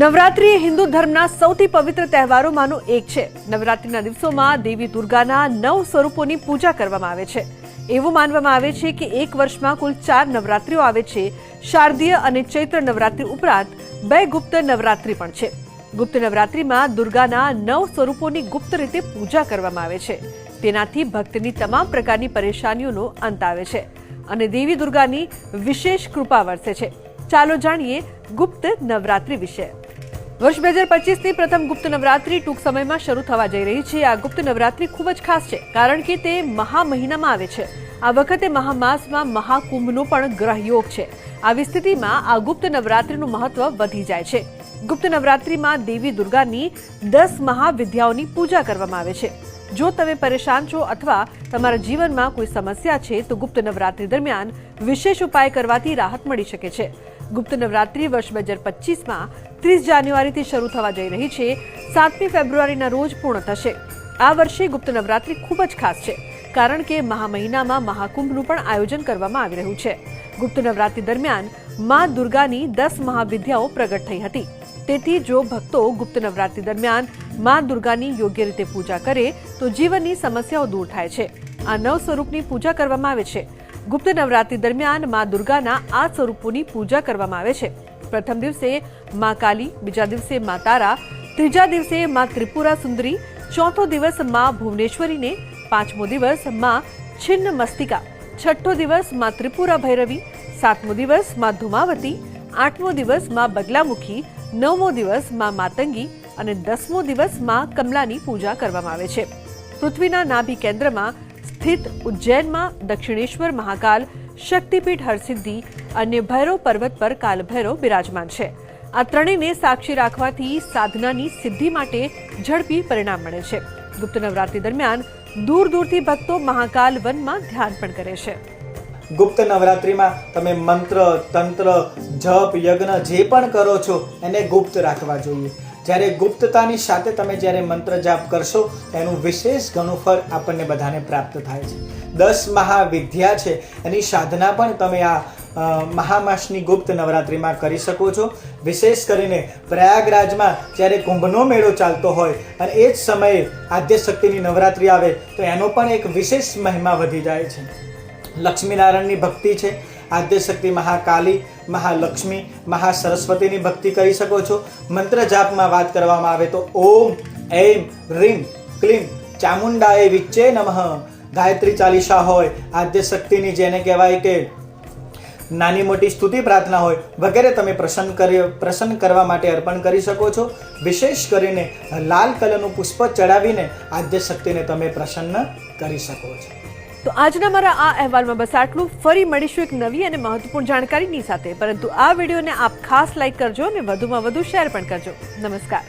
નવરાત્રી એ હિન્દુ ધર્મના સૌથી પવિત્ર તહેવારોમાંનો એક છે. નવરાત્રિના દિવસોમાં દેવી દુર્ગાના નવ સ્વરૂપોની પૂજા કરવામાં આવે છે. એવું માનવામાં આવે છે કે એક વર્ષમાં કુલ ચાર નવરાત્રીઓ આવે છે. શારદીય અને ચૈત્ર નવરાત્રી ઉપરાંત બે ગુપ્ત નવરાત્રી પણ છે. ગુપ્ત નવરાત્રીમાં દુર્ગાના નવ સ્વરૂપોની ગુપ્ત રીતે પૂજા કરવામાં આવે છે. તેનાથી ભક્તની તમામ પ્રકારની પરેશાનીઓનો અંત આવે છે અને દેવી દુર્ગાની વિશેષ કૃપા વરસે છે. ચાલો જાણીએ ગુપ્ત નવરાત્રી વિશે. વર્ષ બે હજાર પચીસની પ્રથમ ગુપ્ત નવરાત્રી ટૂંક સમયમાં શરૂ થવા જઈ રહી છે. આ ગુપ્ત નવરાત્રી ખૂબ જ ખાસ છે, કારણ કે તે મહા મહિનામાં આવે છે. આ વખતે મહામાસમાં મહાકુંભનો પણ ગ્રહયોગ છે. આવી સ્થિતિમાં આ ગુપ્ત નવરાત્રીનું મહત્વ વધી જાય છે. ગુપ્ત નવરાત્રીમાં દેવી દુર્ગાની દસ મહાવિદ્યાઓની પૂજા કરવામાં આવે છે. જો તમે પરેશાન છો અથવા તમારા જીવનમાં કોઈ સમસ્યા છે, તો ગુપ્ત નવરાત્રી દરમિયાન વિશેષ ઉપાય કરવાથી રાહત મળી શકે છે. ગુપ્ત નવરાત્રી વર્ષ બે હજાર પચીસમાં ત્રીસ જાન્યુઆરીથી શરૂ થવા જઈ રહી છે. સાતમી ફેબ્રુઆરીના રોજ પૂર્ણ થશે. આ વર્ષે ગુપ્ત નવરાત્રી ખૂબ જ ખાસ છે, કારણ કે મહા મહિનામાં મહાકુંભનું પણ આયોજન કરવામાં આવી રહ્યું છે. ગુપ્ત નવરાત્રી દરમિયાન મા દુર્ગાની દસ મહાવિદ્યાઓ પ્રગટ થઈ હતી. તેથી જો ભક્તો ગુપ્ત નવરાત્રી દરમિયાન મા દુર્ગાની યોગ્ય રીતે પૂજા કરે, તો જીવનની સમસ્યાઓ દૂર થાય છે. આ નવ સ્વરૂપની પૂજા કરવામાં આવે છે. ગુપ્ત નવરાત્રી દરમિયાન મા દુર્ગાના આ સ્વરૂપોની પૂજા કરવામાં આવે છે. પ્રથમ દિવસે મા કાલી, બીજા દિવસે મા તારા, ત્રીજા દિવસે મા ત્રિપુરા સુંદરી, ચોથો દિવસ મા ભુવનેશ્વરીને, પાંચમો દિવસ મા છિન્ન મસ્તિકા, છઠ્ઠો દિવસ મા ત્રિપુરા ભૈરવી, સાતમો દિવસ મા ધુમાવતી, આઠમો દિવસ મા બગલામુખી નવમો દિવસ મા માતંગી અને દસમો દિવસ મા કમલાની પૂજા કરવામાં આવે છે. પૃથ્વીના નાભી કેન્દ્રમાં સ્થિત ઉજ્જૈનમાં દક્ષિણેશ્વર મહાકાલ શક્તિપીઠ હરસિદ્ધિ અને ભૈરવ પર્વત પર કાલભૈરવ બિરાજમાન છે. આ ત્રણેયને સાક્ષી રાખવાથી સાધનાની સિદ્ધિ માટે ઝડપી પરિણામ મળે છે. ગુપ્ત નવરાત્રી દરમિયાન દૂર દૂરથી ભક્તો મહાકાલ વનમાં ધ્યાન પણ કરે છે. ગુપ્ત નવરાત્રિમાં તમે મંત્ર, તંત્ર, જપ, યજ્ઞ જે પણ કરો છો, એને ગુપ્ત રાખવા જોઈએ. જ્યારે ગુપ્તતાની સાથે તમે જ્યારે મંત્ર જાપ કરશો, એનું વિશેષ ઘણું ફળ આપણને બધાને પ્રાપ્ત થાય છે. દસ મહાવિદ્યા છે, એની સાધના પણ તમે આ મહામાસની ગુપ્ત નવરાત્રિમાં કરી શકો છો. વિશેષ કરીને પ્રયાગરાજમાં જ્યારે કુંભનો મેળો ચાલતો હોય અને એ જ સમયે આદ્યશક્તિની નવરાત્રિ આવે, તો એનો પણ એક વિશેષ મહિમા વધી જાય છે. લક્ષ્મીનારાયણની ભક્તિ છે આદ્યશક્તિ મહાકાલી, મહાલક્ષ્મી, મહાસરસ્વતીની ભક્તિ કરી શકો છો. મંત્ર જાપમાં વાત કરવામાં આવે તો ઓમ, એમ, રીમ, ક્લીમ ચામુંડાએ વિચ્ચે નમઃ. ગાયત્રી ચાલીસા હોય, આદ્યશક્તિની જેને કહેવાય કે નાની મોટી સ્તુતિ પ્રાર્થના હોય, વગેરે તમે પ્રસન્ન કરી, પ્રસન્ન કરવા માટે અર્પણ કરી શકો છો. વિશેષ કરીને લાલ કલરનું પુષ્પ ચડાવીને આદ્યશક્તિને તમે પ્રસન્ન કરી શકો છો. તો આજના મારા આ અહેવાલમાં બસ આટલું. ફરી મળીશું એક નવી અને મહત્વપૂર્ણ જાણકારીની સાથે. પરંતુ આ વિડીયોને આપ ખાસ લાઇક કરજો અને વધુમાં વધુ શેર પણ કરજો. નમસ્કાર.